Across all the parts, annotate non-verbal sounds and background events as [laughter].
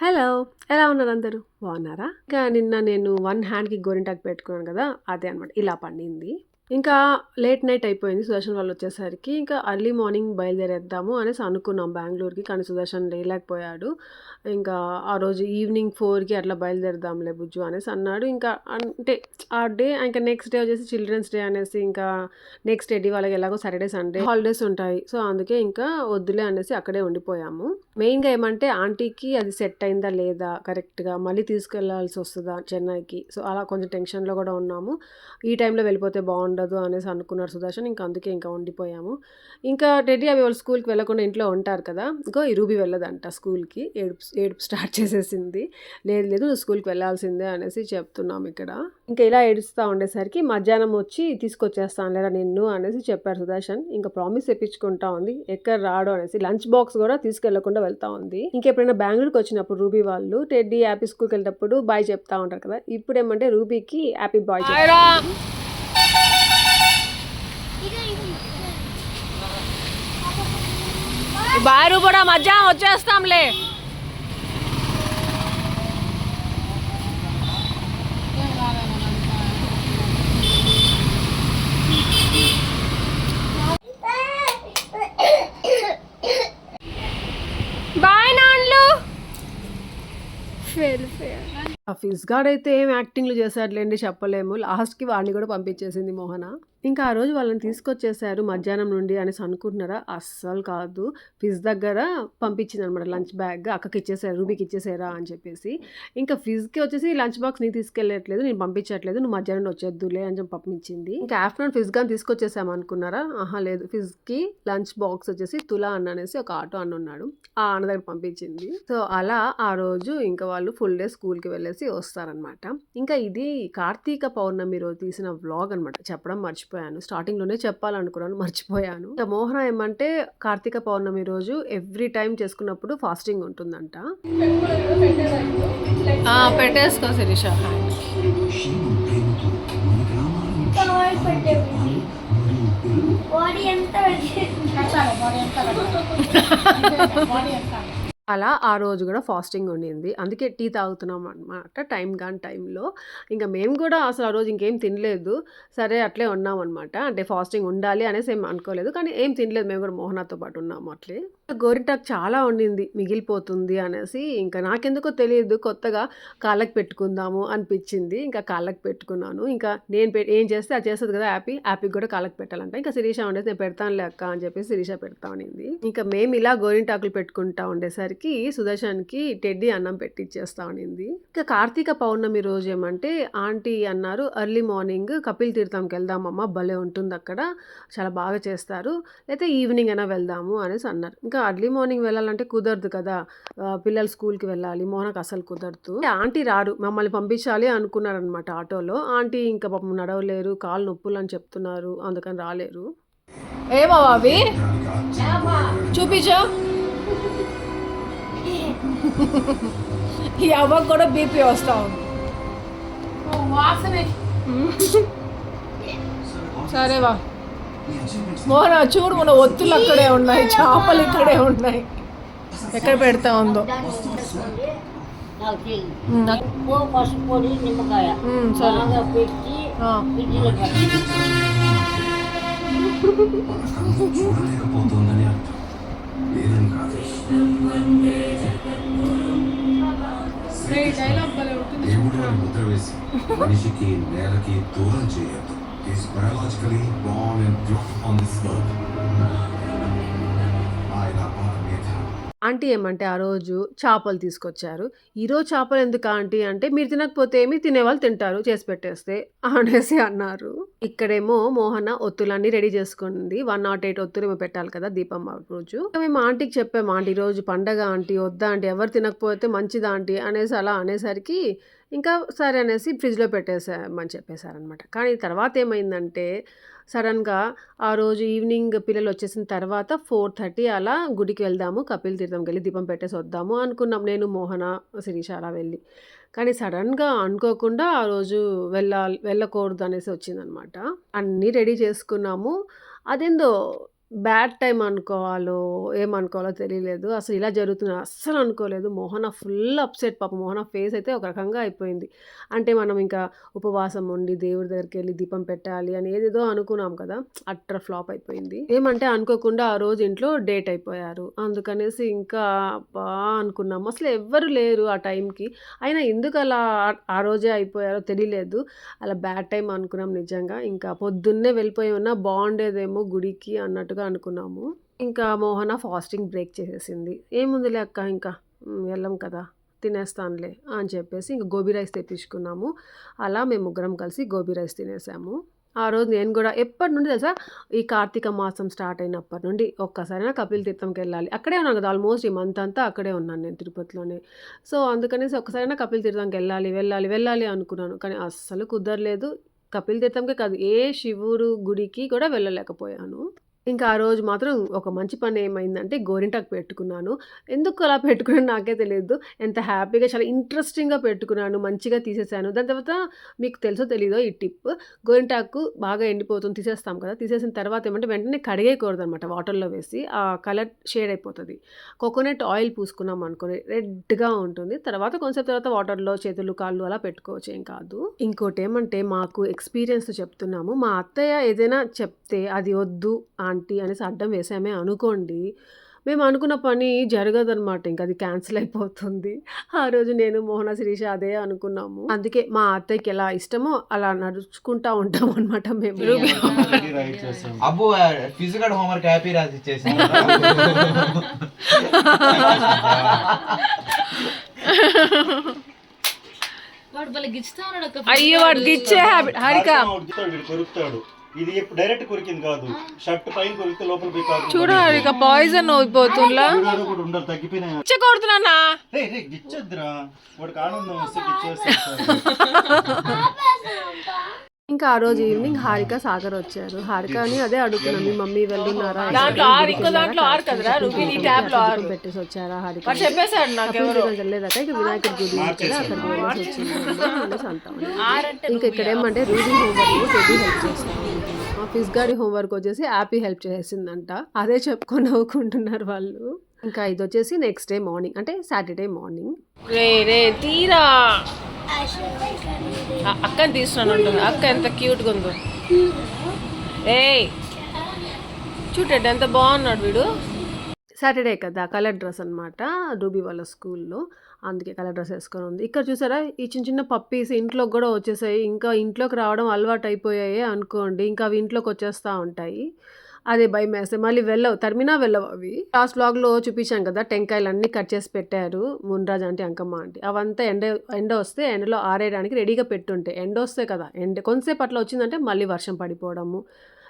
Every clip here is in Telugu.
హలో ఎలా ఉన్నారు అందరూ? బాగున్నారా? ఇంకా నిన్న నేను వన్ హ్యాండ్కి గోరింటాకు పెట్టుకున్నాను కదా అదే అనమాట ఇలా పండింది. ఇంకా లేట్ నైట్ అయిపోయింది సుదర్శన్ వాళ్ళు వచ్చేసరికి. ఇంకా అర్లీ మార్నింగ్ బయలుదేరేద్దాము అనేసి అనుకున్నాం బెంగళూరుకి కానీ సుదర్శన్ లేలేకపోయాడు ఇంకా ఆ రోజు ఈవినింగ్ ఫోర్కి అట్లా బయలుదేరదాంలే బుజ్జు అనేసి అన్నాడు. ఇంకా అంటే ఆ డే ఇంకా నెక్స్ట్ డే వచ్చేసి చిల్డ్రన్స్ డే అనేసి ఇంకా నెక్స్ట్ డే వాళ్ళకి ఎలాగో సాటర్డే సండే హాలిడేస్ ఉంటాయి. సో అందుకే ఇంకా వద్దులే అనేసి అక్కడే ఉండిపోయాము. మెయిన్గా ఏమంటే ఆంటీకి అది సెట్ అయిందా లేదా కరెక్ట్గా మళ్ళీ తీసుకెళ్ళాల్సి వస్తుందా చెన్నైకి? సో అలా కొంచెం టెన్షన్లో కూడా ఉన్నాము. ఈ టైంలో వెళ్ళిపోతే ఉండదు అనేసి అనుకున్నారు సుదర్శన్. ఇంకా అందుకే ఇంకా ఉండిపోయాము. ఇంకా టెడ్డీ అవి వాళ్ళు స్కూల్కి వెళ్ళకుండా ఇంట్లో ఉంటారు కదా. ఇంకో ఈ రూబీ వెళ్ళదంట స్కూల్కి. ఏడుపు ఏడుపు స్టార్ట్ చేసేసింది. లేదు లేదు నువ్వు స్కూల్కి వెళ్ళాల్సిందే అనేసి చెప్తున్నాం ఇక్కడ. ఇంకా ఇలా ఏడుస్తూ ఉండేసరికి మధ్యాహ్నం వచ్చి తీసుకొచ్చేస్తాను లేదా నిన్ను అనేసి చెప్పారు సుదర్శన్. ఇంకా ప్రామిస్ తెప్పించుకుంటా ఉంది. ఎక్కడ రాడు అనేసి లంచ్ బాక్స్ కూడా తీసుకెళ్ళకుండా వెళ్తా ఉంది. ఇంకెప్పుడైనా బెంగళూరుకి వచ్చినప్పుడు రూబీ వాళ్ళు టెడ్డీ హ్యాపీ స్కూల్కి వెళ్ళేటప్పుడు బాయ్ చెప్తా ఉంటారు కదా. ఇప్పుడు ఏమంటే రూబీకి హ్యాపీ బాయ్ బారు కూడా మధ్యాహ్నం వచ్చేస్తాంలే. ఆ ఫిజ్ గార్డ్ అయితే ఏం యాక్టింగ్లు చేశాడులేండి చెప్పలేము. లాస్ట్కి వాడిని కూడా పంపించేసింది మోహన. ఇంకా ఆ రోజు వాళ్ళని తీసుకొచ్చేసారు మధ్యాహ్నం నుండి అనేసి అనుకుంటున్నారా? అస్సలు కాదు. ఫిజ్ దగ్గర పంపించింది అనమాట లంచ్ బ్యాగ్. అక్కకి ఇచ్చేసారు రూబీకి ఇచ్చేసారా అని చెప్పేసి. ఇంకా ఫిజ్కి వచ్చేసి లంచ్ బాక్స్ నీ తీసుకెళ్ళట్లేదు నేను పంపించట్లేదు నువ్వు మధ్యాహ్నం వచ్చేద్దులే అని చెప్పి పంపించింది. ఇంకా ఆఫ్టర్నూన్ ఫిజ్ కానీ తీసుకొచ్చేసాము అనుకున్నారా? ఆహా లేదు. ఫిజ్కి లంచ్ బాక్స్ వచ్చేసి తులా అన్న అనేసి ఒక ఆటో అన్న ఉన్నాడు. ఆ అన్న దగ్గర పంపించింది. సో అలా ఆ రోజు ఇంకా వాళ్ళు ఫుల్ డే స్కూల్కి వెళ్ళేసి వస్తారనమాట. ఇంకా ఇది కార్తీక పౌర్ణమి రోజు తీసిన వ్లాగ్ అనమాట చెప్పడం మర్చిపోయాను. స్టార్టింగ్లోనే చెప్పాలనుకున్నాను మర్చిపోయాను. ఇంకా మోహన ఏమంటే కార్తీక పౌర్ణమి రోజు ఎవ్రీ టైం చేసుకున్నప్పుడు ఫాస్టింగ్ ఉంటుందంట. పెట్టేసుకో శిరీష. బాడీ ఎంత? [laughs] [laughs] అలా ఆ రోజు కూడా ఫాస్టింగ్ ఉండింది. అందుకే టీ తాగుతున్నాం అనమాట టైం కాని టైంలో. ఇంకా మేము కూడా అసలు ఆ రోజు ఇంకేం తినలేదు. సరే అట్లే ఉన్నాం అనమాట అంటే ఫాస్టింగ్ ఉండాలి అనేసి ఏం అనుకోలేదు. కానీ ఏం తినలేదు. మేము కూడా మోహనాతో పాటు ఉన్నాము అట్లే. గోరింటాకు చాలా ఉండింది మిగిలిపోతుంది అనేసి. ఇంకా నాకెందుకో తెలియదు కొత్తగా కాళ్ళకి పెట్టుకుందాము అనిపించింది. ఇంకా కాళ్ళకి పెట్టుకున్నాను. ఇంకా నేను పె ఏం చేస్తే అది చేస్తుంది కదా హ్యాపీ హ్యాపీకి కూడా కాళ్ళకి పెట్టాలంట. ఇంకా శిరీష ఉండేసి నేను పెడతాను అక్క అని చెప్పేసి శిరీష పెడతా ఉండింది. ఇంకా మేము ఇలా గోరింటాకులు పెట్టుకుంటా ఉండేసరికి సుదర్శన్కి టెడ్డీ అన్నం పెట్టిచ్చేస్తా ఉండింది. ఇంకా కార్తీక పౌర్ణమి రోజు ఏమంటే ఆంటీ అన్నారు ఎర్లీ మార్నింగ్ కపిల్ తీర్థంకి వెళ్దామమ్మ భలే ఉంటుంది అక్కడ చాలా బాగా చేస్తారు. లేకపోతే ఈవినింగ్ అయినా వెళ్దాము అనేసి అన్నారు. ఇంకా అర్లీ మార్నింగ్ వెళ్ళాలంటే కుదరదు కదా. పిల్లలు స్కూల్కి వెళ్ళాలి. మోహనకు అసలు కుదరదు. ఆంటీ రారు. మమ్మల్ని పంపించాలి అనుకున్నారనమాట ఆటోలో. ఆంటీ ఇంకా పాపం నడవలేరు. కాళ్ళు నొప్పులు అని చెప్తున్నారు. అందుకని రాలేరు. ఏమో అవి? చూపించు. ఈ అవ్వకు కూడా బీపీ వస్తా ఉంది. సరే వా. మోహన చూడు మన ఒత్తులు అక్కడే ఉన్నాయి చేపలు ఇక్కడే ఉన్నాయి. ఎక్కడ పెడతా ఉందో? దేవుడు అని ముద్ర వేసి మనిషికి నేలకి దూరం చేయొద్దు. Is biologically born and brought on this earth. ఆయన ఆంటీ ఏమంటే ఆ రోజు చేపలు తీసుకొచ్చారు. ఈరోజు చేపలు ఎందుకు ఆంటీ అంటే మీరు తినకపోతే ఏమి తినేవాళ్ళు తింటారు చేసి పెట్టేస్తే అనేసి అన్నారు. ఇక్కడేమో మోహన ఒత్తులన్నీ రెడీ చేసుకుంది. వన్ నాట్ ఎయిట్ ఒత్తులు ఏమో పెట్టాలి కదా దీపం రోజు. మేము ఆంటీకి చెప్పాము ఆంటీ రోజు పండగ ఆంటీ వద్దా ఆంటీ ఎవరు తినకపోతే మంచిదా ఆంటీ అనేసి అలా అనేసరికి ఇంకా సరే అనేసి ఫ్రిడ్జ్లో పెట్టేసామని చెప్పేశారనమాట. కానీ తర్వాత ఏమైందంటే సడన్గా ఆ రోజు ఈవినింగ్ పిల్లలు వచ్చేసిన తర్వాత ఫోర్ థర్టీ అలా గుడికి వెళ్దాము కపిల్ తీర్థంకి వెళ్ళి దీపం పెట్టేసి వద్దాము అనుకున్నాం. నేను మోహన శిరీష అలా వెళ్ళి. కానీ సడన్గా అనుకోకుండా ఆ రోజు వెళ్ళాలి వెళ్ళకూడదు అనేసి వచ్చిందనమాట. అన్నీ రెడీ చేసుకున్నాము. అదేందో బ్యాడ్ టైం అనుకోవాలో, ఏమనుకోవాలో తెలియలేదు. అసలు ఇలా జరుగుతుంది అస్సలు అనుకోలేదు. మోహన ఫుల్ అప్‌సెట్ పాప మోహన ఫేస్ అయితే ఒక రకంగా అయిపోయింది. అంటే మనం ఇంకా ఉపవాసం ఉండి దేవుడి దగ్గరికి వెళ్ళి దీపం పెట్టాలి అని ఏదేదో అనుకున్నాం కదా! అట్ర ఫ్లాప్ అయిపోయింది. ఏమంటే అనుకోకుండా ఆ రోజు ఇంట్లో డేట్ అయిపోయారు. అందుకనేసి ఇంకా బా అనుకున్నాము. అసలు ఎవ్వరు లేరు ఆ టైంకి. అయినా ఎందుకు అలా ఆ రోజే అయిపోయారో తెలియలేదు. అలా బ్యాడ్ టైం అనుకున్నాం నిజంగా. ఇంకా పొద్దున్నే వెళ్ళిపోయి ఉన్నా బాగుండేదేమో గుడికి అన్నట్టుగా అనుకున్నాము. ఇంకా మోహన ఫాస్టింగ్ బ్రేక్ చేసేసింది. ఏముందిలే అక్క ఇంకా వెళ్ళం కదా! తినేస్తానులే అని చెప్పేసి ఇంకా గోబీ రైస్ తెప్పించుకున్నాము. అలా మేము ముగ్గురం కలిసి గోబీ రైస్ తినేసాము. ఆ రోజు నేను కూడా ఎప్పటి నుండి తెలుసా? ఈ కార్తీక మాసం స్టార్ట్ అయినప్పటి నుండి ఒక్కసారైనా కపిల్ తీర్థంకెళ్ళాలి. అక్కడే ఉన్నాను కదా! ఆల్మోస్ట్ ఈ మంత్ అంతా అక్కడే ఉన్నాను నేను తిరుపతిలోనే. సో, అందుకనేసి ఒక్కసారైనా కపిల్ తీర్థంకెళ్ళాలి, వెళ్ళాలి, వెళ్ళాలి అనుకున్నాను. కానీ అస్సలు కుదరలేదు. కపిల్ తీర్థంకే కాదు ఏ శివుడు గుడికి కూడా వెళ్ళలేకపోయాను. ఇంకా ఆ రోజు మాత్రం ఒక మంచి పని ఏమైందంటే గోరింటాకు పెట్టుకున్నాను. ఎందుకు అలా పెట్టుకున్నాను నాకే తెలియదు ఎంత హ్యాపీగా చాలా ఇంట్రెస్టింగ్‌గా పెట్టుకున్నాను. మంచిగా తీసేసాను. దాని తర్వాత మీకు తెలుసో తెలీదో ఈ టిప్ గోరింటాకు బాగా ఎండిపోతుంది తీసేస్తాం కదా! తీసేసిన తర్వాత ఏమంటే వెంటనే కడిగేయకూడదనమాట వాటర్‌లో వేసి. ఆ కలర్ షేడ్ అయిపోతుంది కోకోనట్ ఆయిల్ పూసుకున్నాం అనుకోని రెడ్‌గా ఉంటుంది. తర్వాత కొంచెం తర్వాత వాటర్‌లో చేతులు, కాళ్ళు అలా పెట్టుకోవచ్చు ఏం కాదు. ఇంకోటి ఏమంటే మాకు ఎక్స్‌పీరియన్స్ చెప్తున్నాము. మా అత్తయ్య ఏదైనా చెప్తే అది వద్దు ఆంటీ అనేసి అడ్డం వేసామే అనుకోండి. మేము అనుకున్న పని జరగదనమాట. ఇంక అది క్యాన్సిల్ అయిపోతుంది. ఆ రోజు నేను, మోహన, శిరీష అదే అనుకున్నాము. అందుకే మా అత్తయ్యకి ఎలా ఇష్టమో అలా నడుచుకుంటా ఉంటామనమాట మేము. [laughs] అబ్బో ఫిజికల్ హోంవర్క్ హ్యాపీ రాసి ఇచ్చేసాను వాడు భలే గిచ్చుతా ఉన్నాడు అక్క. అయ్యో వాడు గిచ్చే హ్యాబిట్ హారిక వీడు కొరుకుతాడు ఇది ఇప్పుడు డైరెక్ట్ కొరికింది కాదు. షర్ట్ పైన కొరికితే లోపల పోయి కాదు. చూడు హారిక పాయిజన్ అయిపోతుందా? రే రే గిచ్చొద్దురా. వాడికి ఆనందం వస్తే ఇంకా ఆ రోజు ఈవినింగ్ హారిక, సాగర్ వచ్చారు. హారికని అదే అడుగుతున్నాం. మీ మమ్మీ ఆరు. పెట్టేసి వచ్చారా హారిక? వెళ్ళలేదట ఇక వినాయకుడి గుడి అక్కడికి వెళ్ళేసి వచ్చింది. అనేసి అంటాం. ఇంకా ఇక్కడ ఏమంటే రూబీ హోంవర్క్ టెడ్డీ హెల్ప్ చేస్తాను ఫిజ్ గాడి హోంవర్క్ వచ్చేసి యాపీ హెల్ప్ చేసిందంట. అదే చెప్పుకొని నవ్వుకుంటున్నారు వాళ్ళు. ఇంకా ఇది వచ్చేసి నెక్స్ట్ డే మార్నింగ్ అంటే సాటర్డే మార్నింగ్ రే రే తీరా. అక్కని తీస్తున్నాను ఉంటుంది అక్క ఎంత క్యూట్గా ఉందో. ఏయ్ చూడండి ఎంత బాగున్నాడు వీడు. సాటర్డే కదా కలర్ డ్రెస్ అనమాట రూబీ వాళ్ళ స్కూల్లో అందుకే కలర్ డ్రెస్ వేసుకొని ఉంది. ఇక్కడ చూసారా ఈ చిన్న చిన్న పప్పీస్ ఇంట్లోకి కూడా వచ్చేసాయి. ఇంకా ఇంట్లోకి రావడం అలవాటు అయిపోయాయి అనుకోండి. ఇంకా అవి ఇంట్లోకి వచ్చేస్తూ ఉంటాయి. అదే భయం వేస్తాయి మళ్ళీ వెళ్ళవు. తరిమినా వెళ్ళవు అవి. లాస్ట్ బ్లాగ్లో చూపించాం కదా టెంకాయలు అన్నీ కట్ చేసి పెట్టారు మున్రాజ్ అంటే అంకమ్మ అంటే అవంతా ఎండ ఎండ వస్తే ఎండలో ఆరేయడానికి రెడీగా పెట్టుంటే. ఎండ వస్తే కదా ఎండ కొంతసేపు అట్లా వచ్చిందంటే మళ్ళీ వర్షం పడిపోవడము.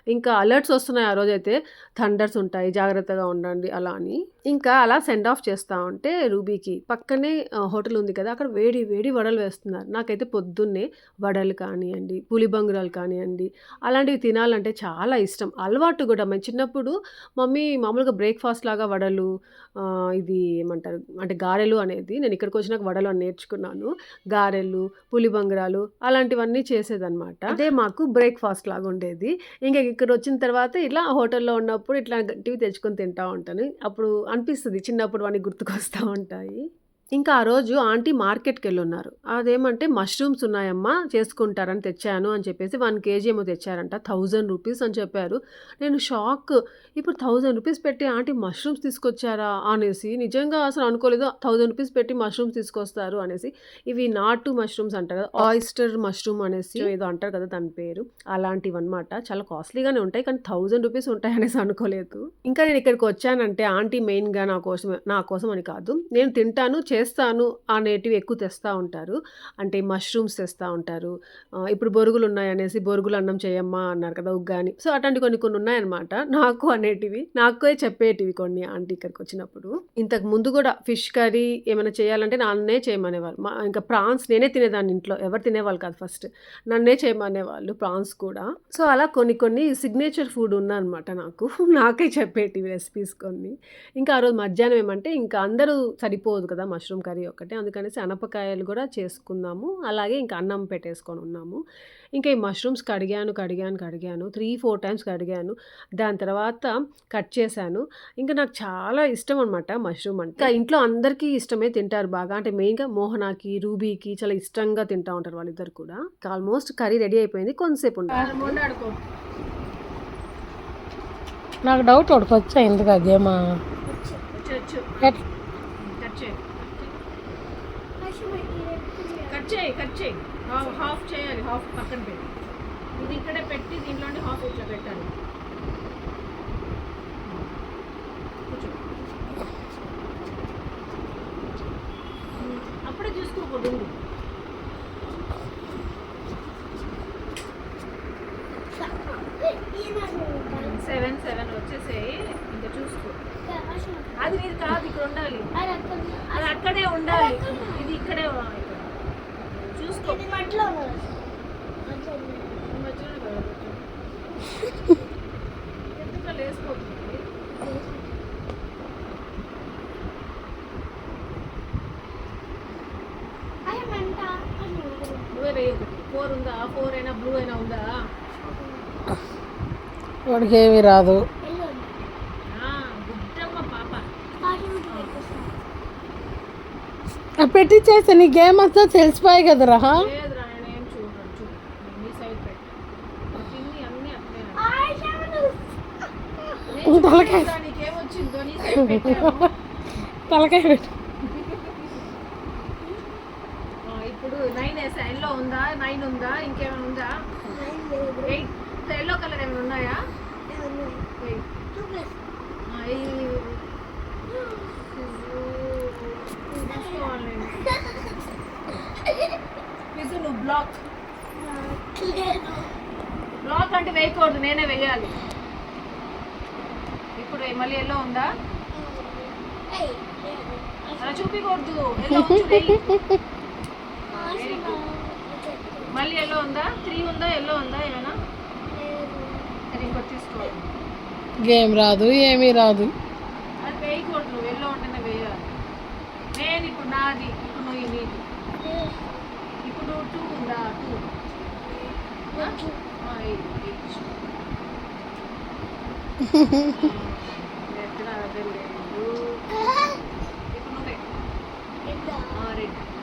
ఇంకా అలర్ట్స్ వస్తున్నాయి ఆ రోజైతే. థండర్స్ ఉంటాయి జాగ్రత్తగా ఉండండి అలా అని. ఇంకా అలా సెండ్ ఆఫ్ చేస్తూ ఉంటే రూబీకి. పక్కనే హోటల్ ఉంది కదా అక్కడ వేడి వేడి వడలు వేస్తున్నారు. నాకైతే పొద్దున్నే వడలు కానివ్వండి పులిబంగురాలు కానివ్వండి అలాంటివి తినాలంటే చాలా ఇష్టం. అలవాటు కూడా మేము చిన్నప్పుడు మమ్మీ మామూలుగా బ్రేక్ఫాస్ట్ లాగా వడలు ఇది ఏమంటారు అంటే గారెలు అనేది నేను ఇక్కడికి వచ్చినాక వడలు అని నేర్చుకున్నాను. గారెలు పులిబంగురాలు అలాంటివన్నీ చేసేదన్నమాట. అదే మాకు బ్రేక్ఫాస్ట్ లాగా ఉండేది. ఇంకా ఇక్కడ వచ్చిన తర్వాత ఇలా హోటల్లో ఉన్నప్పుడు ఇట్లా టీవీ తెచ్చుకొని తింటా ఉంటాను. అప్పుడు అనిపిస్తుంది చిన్నప్పుడు వానికి గుర్తుకొస్తూ ఉంటాయి. ఇంకా ఆ రోజు ఆంటీ మార్కెట్కి వెళ్ళి ఉన్నారు అదేమంటే మష్రూమ్స్ ఉన్నాయమ్మా చేసుకుంటారని తెచ్చాను అని చెప్పేసి వన్ కేజీ ఏమో తెచ్చారంట. థౌజండ్ రూపీస్ అని చెప్పారు. నేను షాక్. ఇప్పుడు థౌజండ్ రూపీస్ పెట్టి ఆంటీ మష్రూమ్స్ తీసుకొచ్చారా? అనేసి నిజంగా అసలు అనుకోలేదు. థౌజండ్ రూపీస్ పెట్టి మష్రూమ్స్ తీసుకొస్తారు అనేసి. ఇవి నాటు మష్రూమ్స్ అంటారు కదా ఆయిస్టర్ మష్రూమ్ అనేసి. ఏదో అంటారు కదా దాని పేరు. అలాంటివి అనమాట చాలా కాస్ట్లీగానే ఉంటాయి కానీ థౌజండ్ రూపీస్ ఉంటాయి అనేసి అనుకోలేదు. ఇంకా నేను ఇక్కడికి వచ్చానంటే ఆంటీ మెయిన్గా నా కోసం నా కోసం అని కాదు. నేను తింటాను చేస్తాను అనేటివి ఎక్కువ తెస్తూ ఉంటారు. అంటే మష్రూమ్స్ తెస్తూ ఉంటారు. ఇప్పుడు బొరుగులు ఉన్నాయి అనేసి బొరుగులు అన్నం చేయమ్మా అన్నారు కదా ఉగ్గాని. సో అట్లాంటి కొన్ని కొన్ని ఉన్నాయన్నమాట. నాకు అనేటివి. నాకే చెప్పేటివి కొన్ని ఆంటీ ఇక్కడికి వచ్చినప్పుడు. ఇంతకు ముందు కూడా ఫిష్ కర్రీ ఏమైనా చేయాలంటే నన్నే చేయమనేవాళ్ళు. మా ఇంకా ప్రాన్స్ నేనే తినేదాన్ని ఇంట్లో. ఎవరు తినేవాళ్ళు కాదు ఫస్ట్. నన్నే చేయమనేవాళ్ళు ప్రాన్స్ కూడా. సో అలా కొన్ని కొన్ని సిగ్నేచర్ ఫుడ్ ఉందన్నమాట నాకు. నాకే చెప్పేటివి రెసిపీస్ కొన్ని. ఇంకా ఆ రోజు మధ్యాహ్నం ఏమంటే ఇంకా అందరూ సరిపోదు కదా మష్రూమ్ మష్రూమ్ కర్రీ ఒకటే. అందుకనేసి అనపకాయలు కూడా చేసుకుందాము. అలాగే ఇంకా అన్నం పెట్టేసుకొని ఉన్నాము. ఇంకా ఈ మష్రూమ్స్ కడిగాను కడిగాను కడిగాను. త్రీ ఫోర్ టైమ్స్ కడిగాను. దాని తర్వాత కట్ చేశాను. ఇంకా నాకు చాలా ఇష్టం అనమాట మష్రూమ్ అంటే. ఇంకా ఇంట్లో అందరికీ ఇష్టమే తింటారు బాగా. అంటే మెయిన్గా మోహనాకి రూబీకి చాలా ఇష్టంగా తింటా ఉంటారు వాళ్ళిద్దరు కూడా. ఆల్మోస్ట్ కర్రీ రెడీ అయిపోయింది. కొంతసేపు నాకు డౌట్ ఒకటి వచ్చా ఎందుకు గేమ్ కట్ చేయి కట్ చేయి కట్ చేయి. హాఫ్ హాఫ్ చేయాలి హాఫ్ పక్కన పెట్టి. ఇది ఇక్కడే పెట్టి దీంట్లోనే హాఫ్ ఇట్లా పెట్టాలి కూర్చో. అప్పుడే చూసుకోకూడదు ఉండు. సెవెన్ సెవెన్ వచ్చేసేయి ఇంకా చూసుకో అది నీది కాదు ఇక్కడ ఉండాలి అది అక్కడే ఉండాలి ఇది ఇక్కడే ఇక్కడ. చూసుకో ఈ మధ్యలోనే కదా కొంచెం. ఎందుకు అలా వేసుకోతుంది ఒకటి ఫోర్ ఉందా? ఫోర్ అయినా బ్లూ అయినా ఉందా? వాడికి ఏమీ రాదు పెట్టి చేస్తే నీ గేమ్ అంతా తెలిసిపోయి కదరా. లేదురా నేను ఏం చూడను చూడు నీ సైడ్ పెట్టు తిని అన్నీ అట్లే తలకాయ నీకేమొచ్చిందో నీ సైడ్ పెట్టాము తలకాయ పెట్టు ఆ, ఇప్పుడు నైన్ వేసా ఎల్లో ఉందా నైన్ ఉందా? ఇంకేమైనా ఉందా? ఎయిట్ ఎల్లో కలర్ ఏమైనా ఉన్నాయా. ఫిజు నువ్వు బ్లాక్. బ్లాక్ అంటే వేయకూడదు నేనే వేయాలి. ఇప్పుడు మళ్ళీ ఎల్లో ఉందా? అలా చూపించకూడదు ఎల్లో మళ్ళీ ఎల్లో ఉందా? త్రీ ఉందా? ఎల్లో ఉందా? ఏమైనా? సరే ఇంకోటి తీసుకో. గేమ్ రాదు ఏమీ రాదు. అది వేయకూడదు. నువ్వు ఎల్లో ఉంటేనే వేయాలి. నేను ఇప్పుడు నాది ఇప్పుడు నువ్వు నీది. ఇప్పుడు టూ ఉందా? టూ [laughs] [laughs] ఇప్పుడు నువ్వే. రెడ్ వన్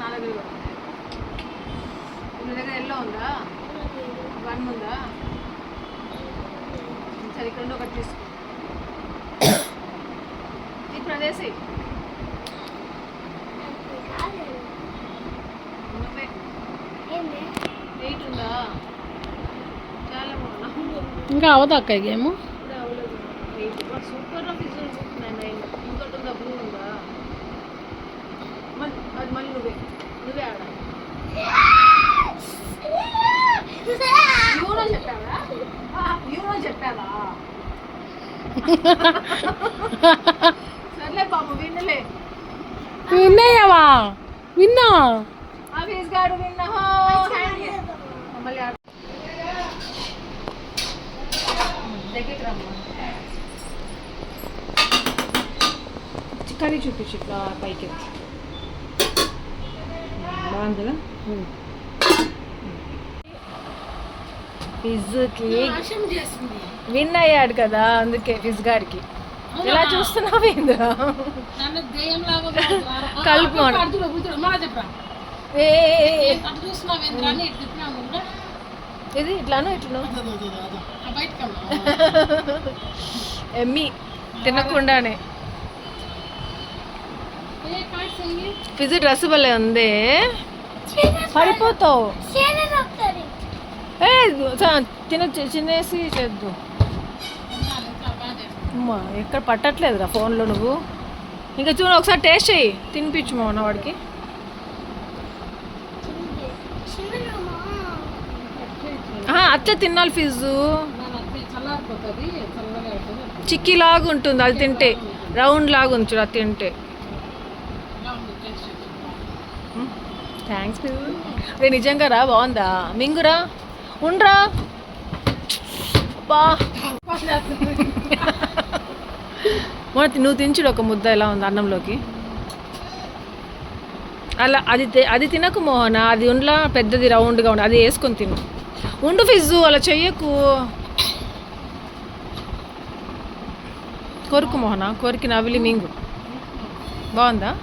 నా దగ్గర. నీ దగ్గర ఎల్లో ఉందా? వన్ ఉందా? సరే ఇక్కడ ఒకటి తీసుకో. ఇప్పుడు అదేసి ఇంకా అవదు అక్క గేమ్ ఇప్పుడు అవ్వలేదు ఎయిట్ సూపర్గా ఫిజిల్ నైన్ నైన్ ఇంకోటి ఉందా బ్లూ ఉందా మళ్ళీ అది మళ్ళీ నువ్వే నువ్వే ఆడాలి యూనో చెప్పావా ఆ, యూనో చెప్పావా సర్లే బాబు విన్నలే. విన్నాయవా విన్నా. ఆఫీస్ గారు విన్న. కర్రీ చూపించు ఇట్లా పైకి. బాగుంది కదా ఫిజ్కి విన్ అయ్యాడు కదా అందుకే ఫిజ్ గారికి. ఎలా [laughs] చూస్తున్నావు ఇంద్ర కలుపు. ఇది ఇట్లాను ఇట్లను. ఎమ్మి తినకుండానే. ఫిజ్ డ్రెస్ భలే ఉంది. పడిపోతావు. ఏ చ- తిన చిన్నేసి చేద్దు. అమ్మా ఎక్కడ పట్టట్లేదురా ఫోన్లో నువ్వు? ఇంకా చూడు ఒకసారి టేస్ట్ చెయ్యి. తినిపించు మోన వాడికి ఆహా, అట్లే తినాలి ఫిజు చిక్కీ లాగా ఉంటుంది అది తింటే. రౌండ్ లాగా ఉంది చూడు అది తింటే. థ్యాంక్స్ రే నిజంగా రా బాగుందా? మింగురా? ఉండ్రా. బా. మొన్న నువ్వు తినచుడు ఒక ముద్ద ఎలా ఉంది అన్నంలోకి? అలా అది తి- అది తినకు మోహన అది ఉండలా పెద్దది రౌండ్గా ఉండి అది వేసుకొని తిను. ఉండు ఫిజ్జు అలా చెయ్యకు. కొరుకు మోహన కొరికి నవిలి మింగు. బాగుందా?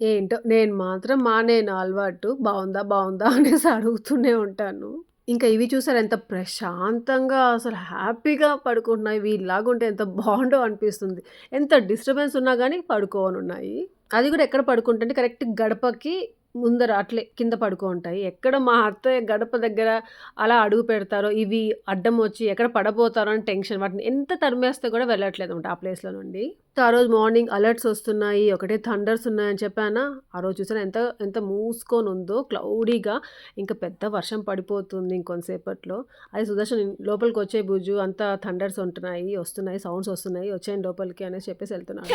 ఏంటో నేను మాత్రం మా నేను అలవాటు. బాగుందా బాగుందా అనేసి అడుగుతూనే ఉంటాను. ఇంకా ఇవి చూసారు ఎంత ప్రశాంతంగా అసలు హ్యాపీగా పడుకుంటున్నాయి. వీళ్ళలాగుంటే ఎంత బాగుండో అనిపిస్తుంది. ఎంత డిస్టర్బెన్స్ ఉన్నా కానీ పడుకోని ఉన్నాయి అది కూడా ఎక్కడ పడుకుంటుంటే కరెక్ట్ గడపకి ముందర అట్లే కింద పడుకో ఉంటాయి. ఎక్కడ మా అత్తయ్య గడప దగ్గర అలా అడుగు పెడతారో ఇవి అడ్డం వచ్చి ఎక్కడ పడబోతారో అని టెన్షన్. వాటిని ఎంత తరిమేస్తే కూడా వెళ్ళట్లేదు అనమాట ఆ ప్లేస్లో నుండి. ఆ రోజు మార్నింగ్ అలర్ట్స్ వస్తున్నాయి ఒకటే థండర్స్ ఉన్నాయని చెప్పానా ఆ రోజు చూసాను ఎంత ఎంత మూసుకొని ఉందో క్లౌడీగా. ఇంకా పెద్ద వర్షం పడిపోతుంది ఇంకొంతసేపట్లో. అది సుదర్శన్ లోపలికి వచ్చే బుజు అంతా థండర్స్ ఉంటున్నాయి వస్తున్నాయి సౌండ్స్ వస్తున్నాయి వచ్చాయి లోపలికి అనేసి చెప్పేసి వెళ్తున్నాను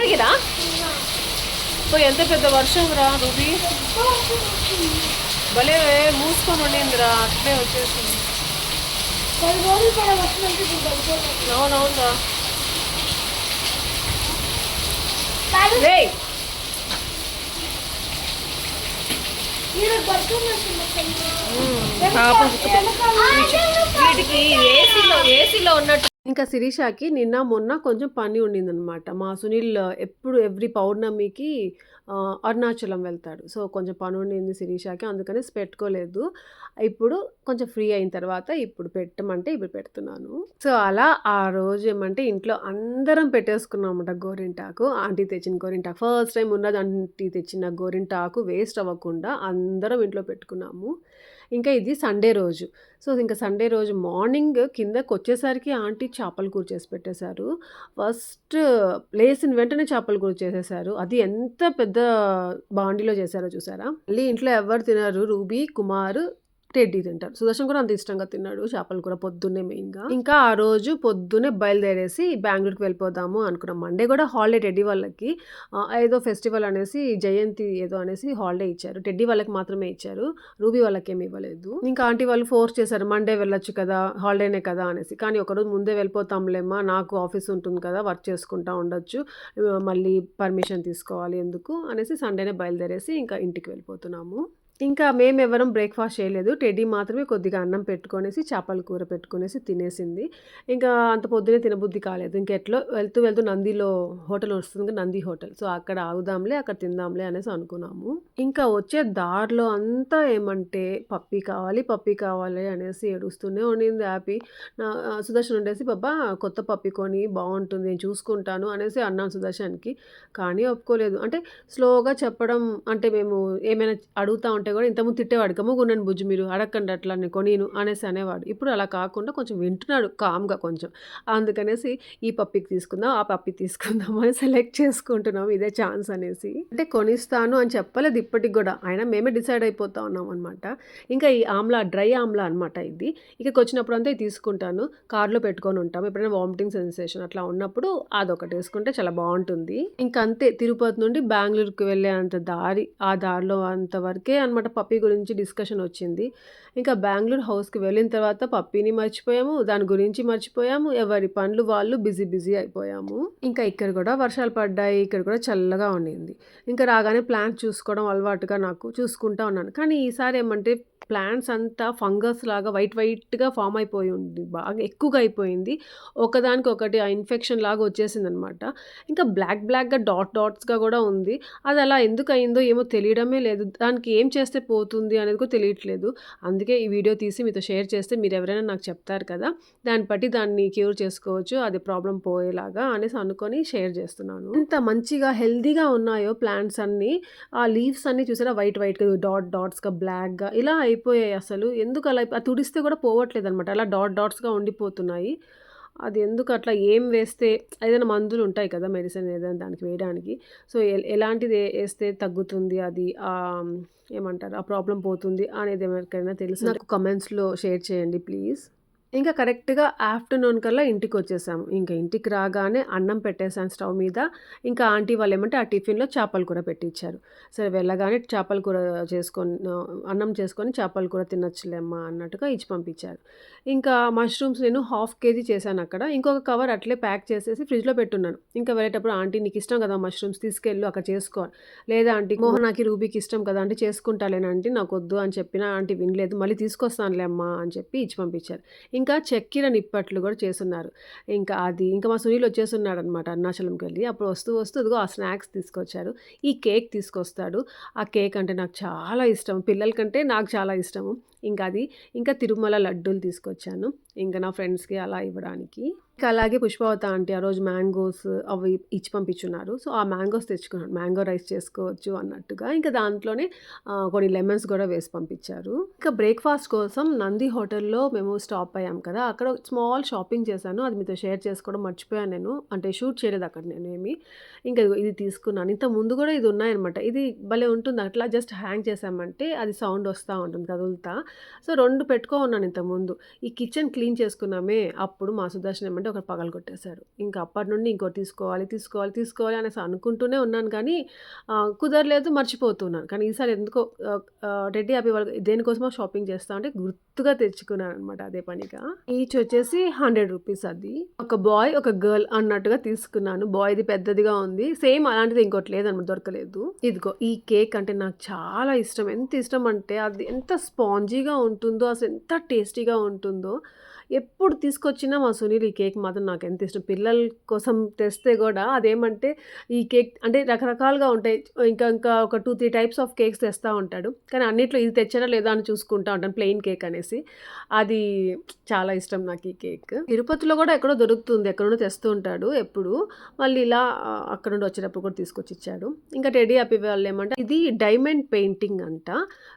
పోయి ఎంత పెద్ద వర్షం రా రూబీ. భలే మూసుకొని ఉండిందిరా అట్లే వచ్చేసింది. పాపం వీటికి ఏసీలో ఏసీలో ఉన్నట్టు ఇంకా శిరీషాకి నిన్న మొన్న కొంచెం పని ఉండిందనమాట మా సునీల్ ఎప్పుడు ఎవ్రీ పౌర్ణమికి అరుణాచలం వెళ్తాడు. సో కొంచెం పని ఉండింది శిరీషాకి అందుకని పెట్టుకోలేదు. ఇప్పుడు కొంచెం ఫ్రీ అయిన తర్వాత ఇప్పుడు పెట్టమంటే ఇప్పుడు పెడుతున్నాను. సో అలా ఆ రోజు ఏమంటే ఇంట్లో అందరం పెట్టేసుకున్నాం అనమాట గోరింటాకు. ఆంటీ తెచ్చిన గోరింటాకు ఫస్ట్ టైం ఉన్నది ఆంటీ తెచ్చిన గోరింటాకు వేస్ట్ అవ్వకుండా అందరం ఇంట్లో పెట్టుకున్నాము. ఇంకా ఇది సండే రోజు. సో ఇంకా సండే రోజు మార్నింగ్ కిందకు వచ్చేసరికి ఆంటీ చేపల కూర చేసి పెట్టేశారు. ఫస్ట్ లేసిన వెంటనే చేపల కూర చేసేసారు అది ఎంత పెద్ద బాండీలో చేశారో చూసారా? మళ్ళీ ఇంట్లో ఎవరు తినరు. రూబీ కుమార్ టెడ్డీ తింటారు. సుదర్శన్ కూడా అంత ఇష్టంగా తిన్నాడు. చేపల కూర పొద్దున్నే మెయిన్గా. ఇంకా ఆ రోజు పొద్దున్నే బయలుదేరేసి బెంగళూరుకి వెళ్ళిపోదాము అనుకున్నాం. మండే కూడా హాలిడే టెడ్డీ వాళ్ళకి. ఏదో ఫెస్టివల్ అనేసి జయంతి ఏదో అనేసి హాలిడే ఇచ్చారు. టెడ్డీ వాళ్ళకి మాత్రమే ఇచ్చారు. రూబీ వాళ్ళకి ఏమి ఇవ్వలేదు. ఇంకా ఆంటీ వాళ్ళు ఫోర్స్ చేశారు మండే వెళ్ళొచ్చు కదా హాలిడేనే కదా అనేసి. కానీ ఒకరోజు ముందే వెళ్ళిపోతాంలేమ్మా నాకు ఆఫీస్ ఉంటుంది కదా వర్క్ చేసుకుంటా ఉండొచ్చు. మళ్ళీ పర్మిషన్ తీసుకోవాలి ఎందుకు అనేసి సండేనే బయలుదేరేసి ఇంకా ఇంటికి వెళ్ళిపోతున్నాము. ఇంకా మేము బ్రేక్ఫాస్ట్ చేయలేదు. టెడ్డీ మాత్రమే కొద్దిగా అన్నం పెట్టుకొనేసి చేపల కూర పెట్టుకునేసి తినేసింది. ఇంకా అంత పొద్దునే తినబుద్ధి కాలేదు. ఇంకెట్లో వెళ్తూ వెళ్తూ నందిలో హోటల్ వస్తుంది నంది హోటల్. సో అక్కడ ఆగుదాంలే అక్కడ తిందాంలే అనేసి అనుకున్నాము. ఇంకా వచ్చే దారిలో అంతా ఏమంటే పప్పి కావాలి పప్పి కావాలి అనేసి ఏడుస్తూనే ఉండింది హ్యాపీ. నా సుదర్శన్ ఉండేసి బాబా కొత్త పప్పి కొని బాగుంటుంది నేను చూసుకుంటాను అనేసి అన్నాను సుదర్శన్కి. కానీ ఒప్పుకోలేదు. అంటే స్లోగా చెప్పడం అంటే మేము ఏమైనా అడుగుతా ఉంటే కూడా ఇంతకుముందు తిట్టేవాడు. గమ్ముకున్నాను బుజ్జి మీరు అడక్కండి అట్లా నేను కొనిను అనేసి అనేవాడు. ఇప్పుడు అలా కాకుండా కొంచెం వింటున్నాడు కామ్గా కొంచెం. అందుకనేసి ఈ పప్పికి తీసుకుందాం ఆ పప్పి తీసుకుందాం అని సెలెక్ట్ చేసుకుంటున్నాం. ఇదే ఛాన్స్ అనేసి. అంటే కొనిస్తాను అని చెప్పలేదు ఇప్పటికి కూడా. అయినా మేమే డిసైడ్ అయిపోతా ఉన్నాం అనమాట ఇంకా ఈ ఆమ్లా డ్రై ఆమ్లా అనమాట ఇది. ఇక్కడికి వచ్చినప్పుడు అంతా తీసుకుంటాను. కార్లో పెట్టుకొని ఉంటాం. ఎప్పుడైనా వామిటింగ్ సెన్సేషన్ అట్లా ఉన్నప్పుడు అదొకటి వేసుకుంటే చాలా బాగుంటుంది. ఇంకా అంతే. తిరుపతి నుండి బెంగళూరుకి వెళ్ళే అంత దారి ఆ దారిలో అంతవరకే అనమాట పప్పీ గురించి డిస్కషన్ వచ్చింది. ఇంకా బెంగళూరు హౌస్కి వెళ్ళిన తర్వాత పప్పీని మర్చిపోయాము దాని గురించి మర్చిపోయాము ఎవరి పనులు వాళ్ళు బిజీ బిజీ అయిపోయాము. ఇంకా ఇక్కడ కూడా వర్షాలు పడ్డాయి ఇక్కడ కూడా చల్లగా ఉండింది. ఇంకా రాగానే ప్లాంట్స్ చూసుకోవడం అలవాటుగా నాకు చూసుకుంటా ఉన్నాను. కానీ ఈసారి ఏమంటే ప్లాంట్స్ అంతా ఫంగస్ లాగా వైట్ వైట్గా ఫామ్ అయిపోయి ఉంది. బాగా ఎక్కువగా అయిపోయింది. ఒకదానికి ఒకటి ఆ ఇన్ఫెక్షన్ లాగా వచ్చేసింది అనమాట ఇంకా బ్లాక్ బ్లాక్గా డాట్ డాట్స్గా కూడా ఉంది. అది అలా ఎందుకు అయిందో ఏమో తెలియడమే లేదు. దానికి ఏం చేస్తే పోతుంది అనేది కూడా తెలియట్లేదు. అందుకే ఈ వీడియో తీసి మీతో షేర్ చేస్తే మీరు ఎవరైనా నాకు చెప్తారు కదా దాన్ని బట్టి దాన్ని క్యూర్ చేసుకోవచ్చు. అది ప్రాబ్లం పోయేలాగా అనేసి అనుకొని షేర్ చేస్తున్నాను. ఇంత మంచిగా హెల్దీగా ఉన్నాయో ప్లాంట్స్ అన్నీ. ఆ లీవ్స్ అన్నీ చూసారా? వైట్ వైట్గా డాట్ డాట్స్గా బ్లాక్గా ఇలా అయిపోయాయి అసలు. ఎందుకు అలా అయిపో- ఆ తుడిస్తే కూడా పోవట్లేదు అనమాట అలా డాట్ డాట్స్గా ఉండిపోతున్నాయి. అది ఎందుకు అట్లా ఏం వేస్తే ఏదైనా మందులు ఉంటాయి కదా మెడిసిన్ ఏదైనా దానికి వేయడానికి. సో ఎలాంటిది వేస్తే తగ్గుతుంది అది? ఏమంటారు? ఆ ప్రాబ్లం పోతుంది అనేది ఎవరికైనా తెలుసు. నాకు కమెంట్స్లో షేర్ చేయండి ప్లీజ్. ఇంకా కరెక్ట్‌గా ఆఫ్టర్‌నూన్ కల్లా ఇంటికి వచ్చేసాం ఇంకా ఇంటికి రాగానే అన్నం పెట్టేసాను స్టవ్ మీద. ఇంకా ఆంటీ వాళ్ళు ఏమంటే ఆ టిఫిన్‌లో చేపల కూర పెట్టించారు సరే వెళ్ళగానే చేపల కూర చేసుకొని అన్నం చేసుకొని చేపల కూర తినచ్చులేమ్మా అన్నట్టుగా ఇచ్చి పంపించారు. ఇంకా మష్రూమ్స్ నేను హాఫ్ కేజీ చేశానక్కడ. ఇంకొక కవర్ అట్లే ప్యాక్ చేసేసి ఫ్రిడ్జ్‌లో పెట్టున్నాను. ఇంకా వెళ్ళేటప్పుడు ఆంటీ నీకు ఇష్టం కదా మష్రూమ్స్ తీసుకెళ్ళు అక్కడ చేసుకో లేదా ఆంటీ మోహనాకి, రూబీకి ఇష్టం కదా! అంటే చేసుకుంటాలేనంటే నాకు వద్దు అని చెప్పిన ఆంటీ వినలేదు. మళ్ళీ తీసుకొస్తానులే అమ్మా అని చెప్పి ఇచ్చి పంపించారు. ఇంకా చక్కెర నిప్పట్లు కూడా చేస్తున్నారు ఇంకా అది ఇంకా మా సునీల్ అరుణాచలంకి అరుణాచలంకెళ్ళి. అప్పుడు వస్తూ వస్తూ అదిగో ఆ స్నాక్స్ తీసుకొచ్చారు. ఈ కేక్ తీసుకొస్తాడు. ఆ కేక్ అంటే నాకు చాలా ఇష్టం. పిల్లల కంటే నాకు చాలా ఇష్టము. ఇంకా అది ఇంకా తిరుమల లడ్డూలు తీసుకొచ్చాను. ఇంకా నా ఫ్రెండ్స్‌కి అలా ఇవ్వడానికి. ఇంకా అలాగే పుష్పవత ఆంటీ ఆ రోజు మ్యాంగోస్ అవి ఇచ్చి పంపించున్నారు. సో, ఆ మ్యాంగోస్ తెచ్చుకున్నాను. మ్యాంగో రైస్ చేసుకోవచ్చు అన్నట్టుగా. ఇంకా దాంట్లోనే కొన్ని లెమన్స్ కూడా వేసి పంపించారు. ఇంకా బ్రేక్‌ఫాస్ట్ కోసం నంది హోటల్‌లో మేము స్టాప్ అయ్యాం కదా! అక్కడ స్మాల్ షాపింగ్ చేశాను. అది మీతో షేర్ చేసుకోవడం మర్చిపోయాను నేను. అంటే షూట్ చేయలేదు అక్కడ నేను ఏమి ఇంకా ఇది తీసుకున్నాను. ఇంత ముందు కూడా ఇది ఉన్నాయన్నమాట. ఇది భలే ఉంటుంది. అట్లా జస్ట్ హ్యాంగ్ చేశామంటే అది సౌండ్ వస్తూ ఉంటుంది కదులుతా. సో, రెండు పెట్టుకో ఉన్నాను ఇంతకుముందు. ఈ కిచెన్ క్లీన్ చేసుకున్నామే అప్పుడు మా సుదర్శన్ ఏమంటే ఒకటి పగలగొట్టేశాడు. ఇంకా అప్పటి నుండి ఇంకోటి తీసుకోవాలి, తీసుకోవాలి, తీసుకోవాలి అనేసి అనుకుంటూనే ఉన్నాను కానీ కుదరలేదు మర్చిపోతున్నాను. కానీ ఈసారి ఎందుకో రెడ్డి ఆహ్, టెడ్డీ వాళ్ళకి దేనికోసమో షాపింగ్ చేస్తా అంటే గుర్తుగా తెచ్చుకున్నాను అనమాట అదే పనిగా. ఈచ్ వచ్చేసి హండ్రెడ్ రూపీస్ అది. ఒక బాయ్, ఒక గర్ల్ అన్నట్టుగా తీసుకున్నాను. బాయ్‌ది పెద్దదిగా ఉంది. సేమ్ అలాంటిది ఇంకోటి లేదనమాట దొరకలేదు. ఇదిగో ఈ కేక్ అంటే నాకు చాలా ఇష్టం. ఎంత ఇష్టం అంటే అది ఎంత స్పాంజీగా ఉంటుందో అసలు ఎంత టేస్టీగా ఉంటుందో. ఎప్పుడు తీసుకొచ్చినా మా సునీల్ ఈ కేక్ మాత్రం నాకు ఎంత ఇష్టం. పిల్లల కోసం తెస్తే కూడా అదేమంటే ఈ కేక్ అంటే రకరకాలుగా ఉంటాయి. ఇంకా ఇంకా ఒక 2, 3 టైప్స్ ఆఫ్ కేక్స్ తెస్తూ ఉంటాడు. కానీ అన్నిట్లో ఇది తెచ్చాడా లేదా అని చూసుకుంటా ఉంటాను ప్లెయిన్ కేక్ అనేసి. అది చాలా ఇష్టం నాకు ఈ కేక్. తిరుపతిలో కూడా ఎక్కడో దొరుకుతుంది. ఎక్కడో తెస్తూ ఉంటాడు ఎప్పుడు. మళ్ళీ ఇలా అక్కడ నుండి వచ్చేటప్పుడు కూడా తీసుకొచ్చి ఇచ్చాడు. ఇంకా టెడ్డీ హ్యాపీ వాళ్ళేమంటే ఇది డైమండ్ పెయింటింగ్ అంట.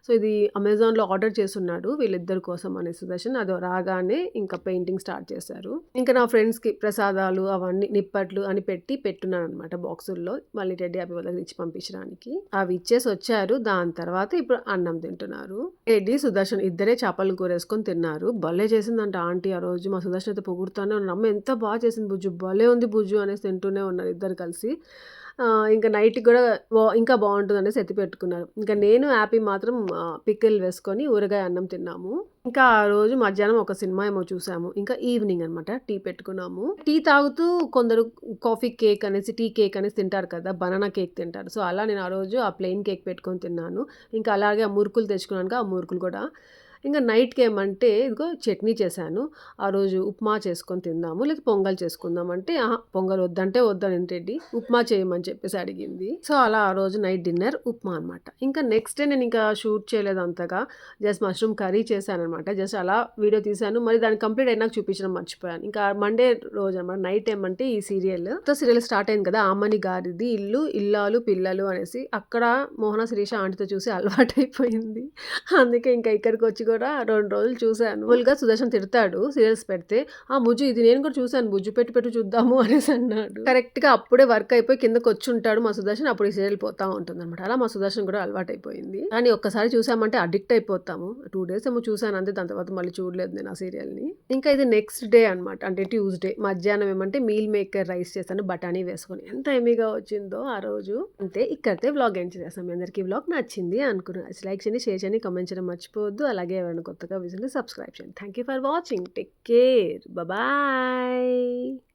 సో, ఇది అమెజాన్‌లో ఆర్డర్ చేస్తున్నాడు వీళ్ళిద్దరి కోసం అనే సుదర్శన్. అది రాగానే ఇంకా పెయింటింగ్ స్టార్ట్ చేశారు. ఇంకా నా ఫ్రెండ్స్‌కి ప్రసాదాలు అవన్నీ నిప్పట్లు అని పెట్టి పెట్టున్నాననమాట బాక్సుల్లో. మళ్ళీ టెడ్డీ హ్యాపీ వాళ్ళ ఇచ్చి పంపించడానికి. అవి ఇచ్చేసి వచ్చారు. దాని తర్వాత ఇప్పుడు అన్నం తింటున్నారు. టెడ్డీ, సుదర్శన్ ఇద్దరే చేపలు కూరేసుకొని తిన్నారు. భలే చేసిందంట ఆంటీ ఆ రోజు. మా సుదర్శన్ అయితే పొగుడుతానే ఉన్నాడు. అమ్మ ఎంత బాగా చేసింది బుజ్జు భలే ఉంది బుజ్జు అనేసి తింటూనే ఉన్నారు ఇద్దరు కలిసి. ఇంకా నైట్‌కి కూడా ఇంకా ఇంకా బావుంటుందనేసి ఎత్తి పెట్టుకున్నారు. ఇంకా నేను హ్యాపీ మాత్రం పిక్కలు వేసుకొని ఊరగాయ అన్నం తిన్నాము. ఇంకా ఆ రోజు మధ్యాహ్నం ఒక సినిమా ఏమో చూసాము. ఇంకా ఈవినింగ్ అనమాట టీ పెట్టుకున్నాము. టీ తాగుతూ కొందరు కాఫీ కేక్ అనేసి, టీ కేక్ అనేసి తింటారు కదా! బనానా కేక్ తింటారు. సో, అలా నేను ఆ రోజు ఆ ప్లెయిన్ కేక్ పెట్టుకొని తిన్నాను. ఇంకా అలాగే ఆ మురుకులు తెచ్చుకున్నాను ఆ మురుకులు కూడా. ఇంకా నైట్‌కి ఏమంటే ఇదిగో చట్నీ చేశాను. ఆ రోజు ఉప్మా చేసుకొని తిందాము లేదా పొంగల్ చేసుకుందాం అంటే పొంగల్ వద్దంటే వద్దనింది ఉప్మా చేయమని చెప్పేసి అడిగింది. సో, అలా ఆ రోజు నైట్ డిన్నర్ ఉప్మా అనమాట. ఇంకా నెక్స్ట్ డే నేను ఇంకా షూట్ చేయలేదు అంతగా. జస్ట్ మష్రూమ్ కర్రీ చేశాననమాట. జస్ట్ అలా వీడియో తీశాను. మరి దాన్ని కంప్లీట్ అయినాక చూపించడం మర్చిపోయాను. ఇంకా మండే రోజు అనమాట నైట్ ఏమంటే ఈ సీరియల్తో సీరియల్ స్టార్ట్ అయింది కదా! అమ్మని గారిది ఇల్లు, ఇల్లాలు, పిల్లలు అనేసి. అక్కడ మోహన, శిరీష ఆంటీతో చూసి అలవాటైపోయింది. అందుకే ఇంకా ఇక్కడికి వచ్చి కూడా రెండు రోజులు చూశాను. ఫుల్గా సుదర్శన్ తిడతాడు సీరియల్స్ పెడితే. "ఆ! బుజ్జు ఇది నేను కూడా చూశాను బుజ్జు పెట్టి పెట్టి చూద్దాము" [laughs] అనేసి అన్నాడు. కరెక్ట్‌గా అప్పుడే వర్క్ అయిపోయి కిందకొచ్చుంటాడు మా సుదర్శన్. అప్పుడు ఈ సీరియల్ పోతా ఉంటుంది అనమాట అలా మా సుదర్శన్ కూడా అలవాటు అయిపోయింది కానీ ఒక్కసారి చూసామంటే అడిక్ట్ అయిపోతాము. టూ డేస్ ఏమో చూశాను అంతే. దాని తర్వాత మళ్ళీ చూడలేదు నేను ఆ సీరియల్‌ని. ఇంకా ఇది నెక్స్ట్ డే అనమాట. అంటే ట్యూస్‌డే మధ్యాహ్నం ఏమంటే మీల్ మేకర్ రైస్ చేశాను బఠానీ వేసుకొని. ఎంత యమ్మీగా వచ్చిందో ఆ రోజు. అంతే ఇక్కడితో వ్లాగ్ ఎండ్ చేసేసాం. మీ అందరికీ వ్లాగ్ నచ్చింది అనుకున్నాను. లైక్ చేయండి, షేర్ చేయండి, కమెంట్ చేయడం మర్చిపోవద్దు. అలాగే ఎవరైనా కొత్తగా విజిట్ సబ్స్క్రైబ్ చేయండి. Thank you for watching. Take care. Bye.